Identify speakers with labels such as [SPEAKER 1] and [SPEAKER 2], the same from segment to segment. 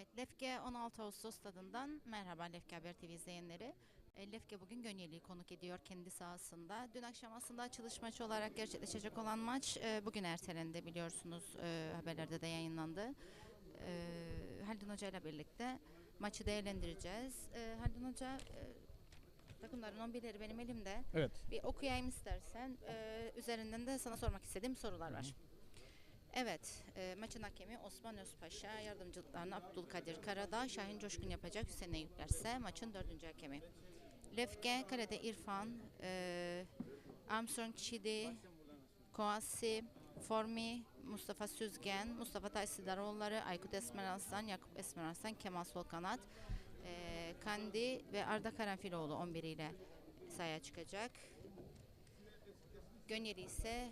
[SPEAKER 1] Evet, Lefke 16 Ağustos stadından merhaba Lefke Haber TV izleyenleri. E, Lefke bugün Gönyeli'yi konuk ediyor kendi sahasında. Dün akşam aslında açılış maçı olarak gerçekleşecek olan maç e, bugün ertelendi biliyorsunuz e, haberlerde de yayınlandı. Haldun Hoca ile birlikte maçı değerlendireceğiz. Haldun Hoca takımların 11'leri benim elimde.
[SPEAKER 2] Evet.
[SPEAKER 1] Bir okuyayım istersen. Üzerinden de sana sormak istediğim sorular var. Evet, e, maçın hakemi Osman Özpaşa, yardımcılıklarını Abdülkadir Karadağ, Şahin Coşkun yapacak, Hüseyin Eyüplerse maçın dördüncü hakemi. Lefke, kalede İrfan, e, Armstrong Çidi, Koasi, Formi, Mustafa Süzgen, Mustafa Taysidaroğulları, Aykut Esmeranslan, Yakup Esmeranslan, Kemal Solkanat, e, Kandi ve Arda Karanfiloğlu 11 ile sahaya çıkacak. Gönyeli ise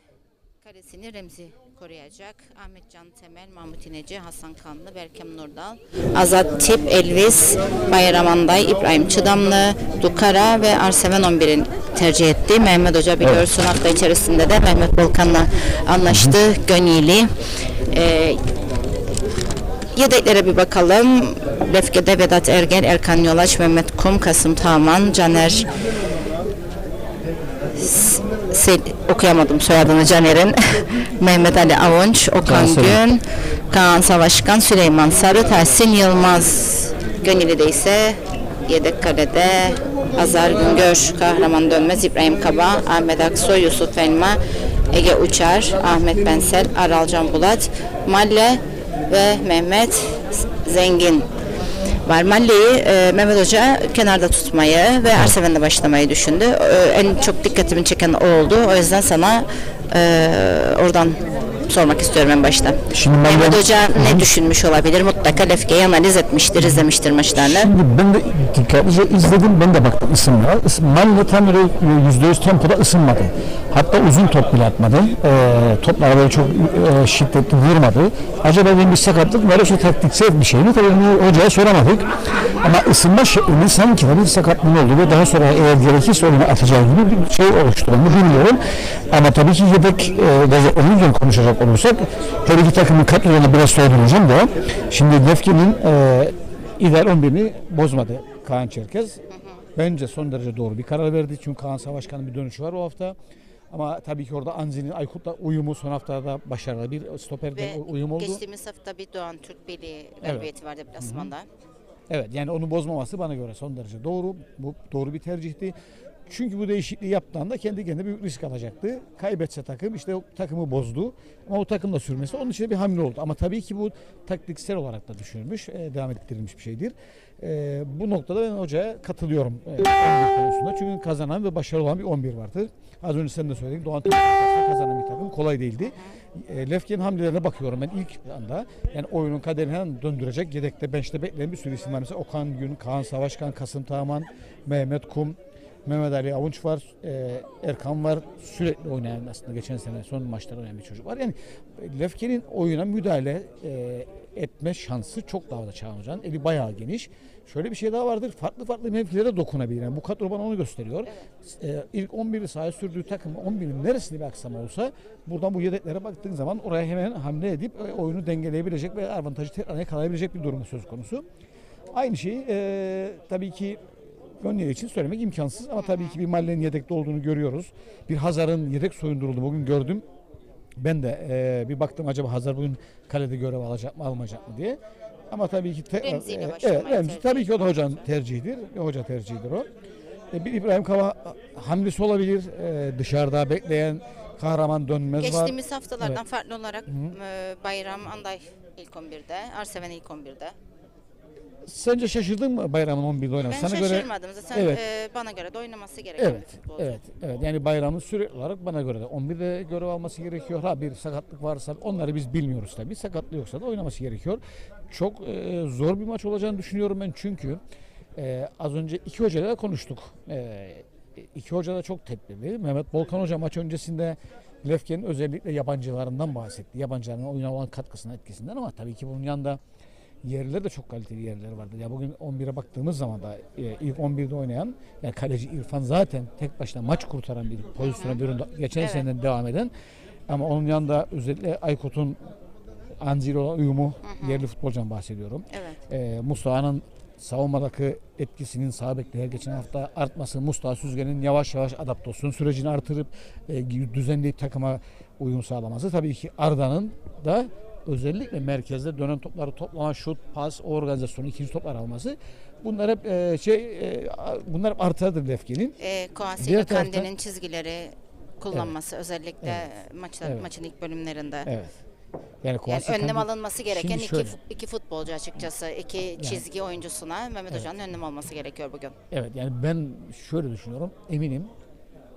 [SPEAKER 1] kalesini Remzi koruyacak. Ahmet Can Temel, Mahmut İneci, Hasan Kanlı, Berkem Nurdal, Azat Tip, Elvis, Bayram Anday, İbrahim Çıdamlı, Dukara ve Arseven 11'in tercih etti. Mehmet Hoca biliyorsun hafta içerisinde de Mehmet Volkan'la anlaştı. Gönyeli. Ee, Yedeklere bir bakalım. Lefke'de Vedat Ergel, Erkan Yolaç, Mehmet Kum, Kasım Taman, Caner Sel okuyamadım soyadını Caner'in. Mehmet Ali Avunç, Okan
[SPEAKER 2] Sarı.
[SPEAKER 1] Gün, Kaan Savaşkan, Süleyman Sarı, Tahsin Yılmaz. Gönüllü'de ise yedek kalede Azar Güngör, Kahraman Dönmez, İbrahim Kaba, Ahmet Aksoy, Yusuf Elma, Ege Uçar, Ahmet Bensel, Aral Can Bulat, Malle ve Mehmet Zengin var. Malle'yi e, Mehmet Hoca kenarda tutmayı ve Arseven'de başlamayı düşündü. E, en çok dikkatimi çeken o oldu. O yüzden sana e, oradan sormak istiyorum en başta.
[SPEAKER 2] Şimdi ben
[SPEAKER 1] Mehmet
[SPEAKER 2] de-
[SPEAKER 1] Hoca ne düşünmüş olabilir? Mutlaka Lefke'yi analiz etmiştir, izlemiştir maçlarını.
[SPEAKER 2] Şimdi ben de dikkatlice izledim. Ben de baktım ısınmaya. Is- Malle tam öyle yüzde yüz tempoda ısınmadı. Hatta uzun top bile atmadı. Ee, toplara böyle çok e, şiddetli vurmadı. Acaba benim bir sakatlık mı? Öyle şey taktiksel bir şey mi? Tabii bunu hocaya soramadık. Ama ısınma şeklinde sanki de bir sakatlığın oldu ve daha sonra eğer gerekirse onu atacağı gibi bir şey oluştu. Onu bilmiyorum. Ama tabii ki yedek e, gazetelerimizle konuşacak olursak her iki takımın kadrolarını biraz sorgulayacağım da. Şimdi Lefke'nin e, ideal 11'ini bozmadı Kaan Çerkez. Bence son derece doğru bir karar verdi. Çünkü Kaan Savaşkan'ın bir dönüşü var o hafta. Ama tabii ki orada Anzi'nin Aykut'la uyumu son haftada başarılı bir stoperde
[SPEAKER 1] Ve
[SPEAKER 2] uyum oldu.
[SPEAKER 1] geçtiğimiz hafta bir Doğan Türkbeli galibiyeti var deplasmanda.
[SPEAKER 2] Evet yani onu bozmaması bana göre son derece doğru. Bu doğru bir tercihti. Çünkü bu değişikliği yaptığında kendi kendine büyük risk alacaktı. Kaybetse takım işte o takımı bozdu. Ama o takımla sürmesi onun için bir hamle oldu. Ama tabii ki bu taktiksel olarak da düşünülmüş, e, devam ettirilmiş bir şeydir. E, bu noktada ben hocaya katılıyorum e, 11 konusunda. Çünkü kazanan ve başarılı olan bir 11 vardır. Az önce sen de söyledin. Doğan kazanan bir takım kolay değildi. Lefke'nin hamlelerine bakıyorum ben ilk anda. Yani oyunun kaderini döndürecek. Yedekte, bench'te bekleyen bir sürü isim var. Mesela Okan Gün, Kaan Savaşkan, Kasım Tağman, Mehmet Kum, Mehmet Ali Avunç var, e, Erkan var. Sürekli oynayan aslında geçen sene son maçlar oynayan bir çocuk var. Yani Lefke'nin oyuna müdahale e, etme şansı çok daha da Çağan Hoca'nın. Eli bayağı geniş. Şöyle bir şey daha vardır. Farklı farklı mevkilere dokunabilir. Yani bu kadro bana onu gösteriyor. E, ilk 11'i sahaya sürdüğü takım 11'in neresinde bir aksama olsa buradan bu yedeklere baktığın zaman oraya hemen hamle edip e, oyunu dengeleyebilecek ve avantajı tekrar yakalayabilecek bir durum söz konusu. Aynı şeyi e, tabii ki Gönyeli için söylemek imkansız ama tabii ki bir Malle'nin yedekte olduğunu görüyoruz. Bir Hazar'ın yedek soyunduruldu bugün gördüm. Ben de e, bir baktım acaba Hazar bugün kalede görev alacak mı almayacak mı diye. Ama tabii ki te-
[SPEAKER 1] Remzi ile
[SPEAKER 2] e, evet, Remzi tabii ki o da hocanın tercihidir. Hoca tercihidir o. E, bir İbrahim Kava hamlesi olabilir. E, dışarıda bekleyen kahraman dönmez var.
[SPEAKER 1] Geçtiğimiz haftalardan
[SPEAKER 2] Evet.
[SPEAKER 1] farklı olarak e, Bayram Anday ilk 11'de, Arseven ilk 11'de.
[SPEAKER 2] Sence şaşırdın mı Bayram'ın 11'de oynaması?
[SPEAKER 1] Ben
[SPEAKER 2] Sana göre
[SPEAKER 1] şaşırmadım. Zaten
[SPEAKER 2] Evet.
[SPEAKER 1] e, bana göre de oynaması gereken bir
[SPEAKER 2] Evet,
[SPEAKER 1] futbolcu.
[SPEAKER 2] evet, evet. Yani bayramın sürekli olarak bana göre de 11'de görev alması gerekiyor. Ha bir sakatlık varsa onları biz bilmiyoruz tabii. Sakatlığı yoksa da oynaması gerekiyor. Çok e, zor bir maç olacağını düşünüyorum ben çünkü e, az önce iki hocayla da konuştuk. E, iki hoca da çok tedbirli. Mehmet Volkan Hoca maç öncesinde Lefke'nin özellikle yabancılarından bahsetti. Yabancıların oyuna olan katkısından etkisinden ama tabii ki bunun yanında yerler de çok kaliteli yerler vardı. Ya bugün 11'e baktığımız zaman da e, ilk 11'de oynayan yani kaleci İrfan zaten tek başına maç kurtaran bir pozisyona bir geçen
[SPEAKER 1] Evet.
[SPEAKER 2] seneden devam eden ama onun yanında özellikle Aykut'un Anzil olan uyumu yerli futbolcudan bahsediyorum.
[SPEAKER 1] Evet.
[SPEAKER 2] E, Mustafa'nın savunmadaki etkisinin sağ bekle her geçen hafta artması, Mustafa Süzgen'in yavaş yavaş adaptasyon sürecini artırıp e, düzenleyip takıma uyum sağlaması. Tabii ki Arda'nın da özellikle merkezde dönen topları toplama, şut, pas, organizasyonu, ikinci toplar alması. Bunlar hep e, şey e, bunlar hep artıdır Lefke'nin.
[SPEAKER 1] E, Koasi ile çizgileri kullanması özellikle maçlar
[SPEAKER 2] Evet.
[SPEAKER 1] maçın ilk bölümlerinde.
[SPEAKER 2] Evet. Yani,
[SPEAKER 1] Yani önlem alınması gereken
[SPEAKER 2] Şimdi
[SPEAKER 1] iki,
[SPEAKER 2] şöyle.
[SPEAKER 1] fu- iki futbolcu açıkçası. iki çizgi oyuncusuna Mehmet Hoca'nın önlem alması gerekiyor bugün.
[SPEAKER 2] Evet yani ben şöyle düşünüyorum. Eminim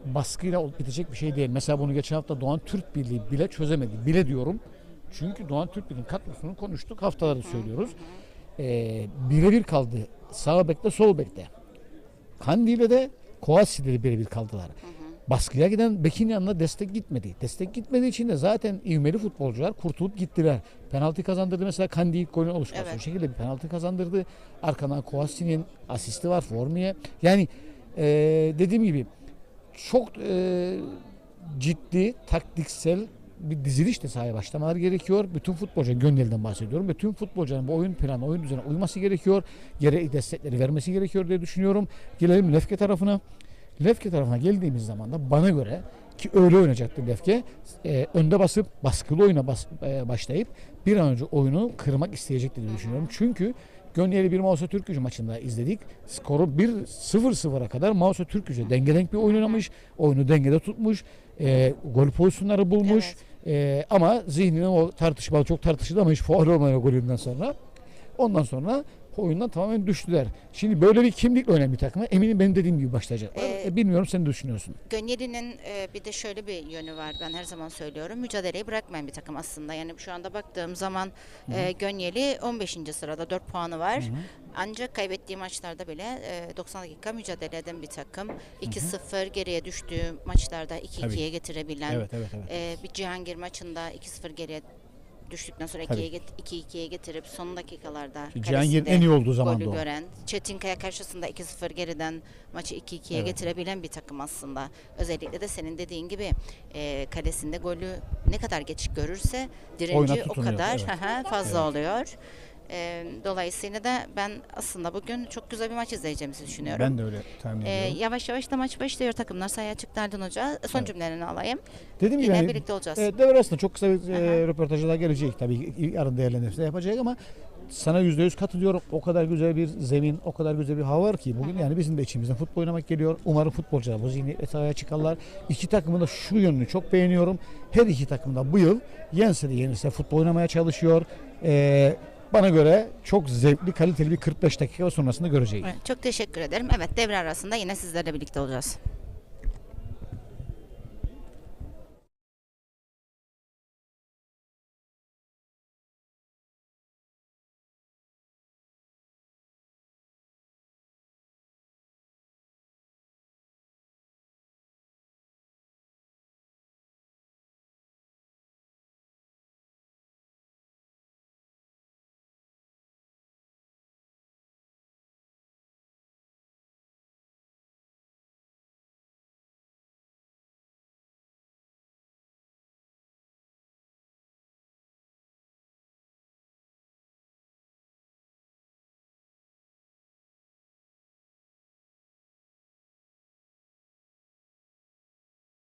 [SPEAKER 2] baskıyla bitecek bir şey değil. Mesela bunu geçen hafta Doğan Türk Birliği bile çözemedi. Bile diyorum. Çünkü Doğan Türk Birliği'nin kadrosunu konuştuk. Haftaları söylüyoruz. Ee, birebir kaldı. Sağ bekte sol bekte. Kandi ile de Koasi de birebir kaldılar. Baskıya giden Bekin yanına destek gitmedi. Destek gitmediği için de zaten ivmeli futbolcular kurtulup gittiler. Penaltı kazandırdı mesela Kandi ilk golün oluşması.
[SPEAKER 1] Evet.
[SPEAKER 2] O şekilde bir penaltı kazandırdı. Arkadan Koasi'nin asisti var Formiye. Yani e, dediğim gibi çok e, ciddi taktiksel bir dizilişle sahaya başlamaları gerekiyor. Bütün futbolcu Göndel'den bahsediyorum. Bütün futbolcuların bu oyun planı, oyun düzenine uyması gerekiyor. Gerekli destekleri vermesi gerekiyor diye düşünüyorum. Gelelim Lefke tarafına. Lefke tarafına geldiğimiz zaman da bana göre ki öyle oynayacaktı Lefke. e, önde basıp baskılı oyuna bas, e, başlayıp bir an önce oyunu kırmak isteyecekti diye düşünüyorum. Çünkü Gönleli bir Mausa Türk Gücü maçında izledik. Skoru 1-0-0'a kadar Mausa Türk Gücü dengelenk bir oyun oynamış. Oyunu dengede tutmuş. E, gol pozisyonları bulmuş. E, ama zihnine o tartışmalı çok tartışıldı ama hiç faul olmayan o golünden sonra. Ondan sonra oyundan tamamen düştüler. Şimdi böyle bir kimlikle oynayan bir takıma eminim benim dediğim gibi başlayacaklar.
[SPEAKER 1] Ee,
[SPEAKER 2] E, bilmiyorum sen düşünüyorsun?
[SPEAKER 1] Gönyeli'nin e, bir de şöyle bir yönü var. Ben her zaman söylüyorum. Mücadeleyi bırakmayan bir takım aslında. Yani şu anda baktığım zaman e, Gönyeli 15. sırada 4 puanı var. Ancak kaybettiği maçlarda bile e, 90 dakika mücadele eden bir takım. 2-0 geriye düştüğü maçlarda 2-2'ye getirebilen.
[SPEAKER 2] evet evet.
[SPEAKER 1] e, bir Cihangir maçında 2-0 geriye düştükten sonra
[SPEAKER 2] Tabii.
[SPEAKER 1] 2'ye get- 2-2'ye getirip son dakikalarda
[SPEAKER 2] Cihangir'in
[SPEAKER 1] kalesinde
[SPEAKER 2] en iyi olduğu zaman
[SPEAKER 1] golü
[SPEAKER 2] o.
[SPEAKER 1] gören, Çetinkaya karşısında 2-0 geriden maçı 2-2'ye
[SPEAKER 2] Evet.
[SPEAKER 1] getirebilen bir takım aslında. Özellikle de senin dediğin gibi e, kalesinde golü ne kadar geç görürse direnci
[SPEAKER 2] Oyuna
[SPEAKER 1] o
[SPEAKER 2] tutunuyor,
[SPEAKER 1] kadar
[SPEAKER 2] evet.
[SPEAKER 1] fazla oluyor. E, dolayısıyla da ben aslında bugün çok güzel bir maç izleyeceğimizi düşünüyorum.
[SPEAKER 2] Ben de öyle tahmin
[SPEAKER 1] E,
[SPEAKER 2] ediyorum.
[SPEAKER 1] yavaş yavaş da maç başlıyor takımlar sahaya çıktı Erdin Hoca. Son
[SPEAKER 2] Evet.
[SPEAKER 1] cümlelerini alayım.
[SPEAKER 2] Gibi
[SPEAKER 1] Yine
[SPEAKER 2] yani,
[SPEAKER 1] birlikte olacağız.
[SPEAKER 2] e, devre arasında çok kısa bir e, röportajı daha gelecek tabii. Yarın değerlendirmesi yapacak ama sana yüzde yüz katılıyorum. O kadar güzel bir zemin, o kadar güzel bir hava var ki bugün yani bizim de içimizden futbol oynamak geliyor. Umarım futbolcular bu zihniyetle sahaya çıkarlar. İki takımın da şu yönünü çok beğeniyorum. Her iki takım da bu yıl yense de yenilse futbol oynamaya çalışıyor. E, bana göre çok zevkli, kaliteli bir 45 dakika sonrasında göreceğiz.
[SPEAKER 1] Çok teşekkür ederim. Evet devre arasında yine sizlerle birlikte olacağız.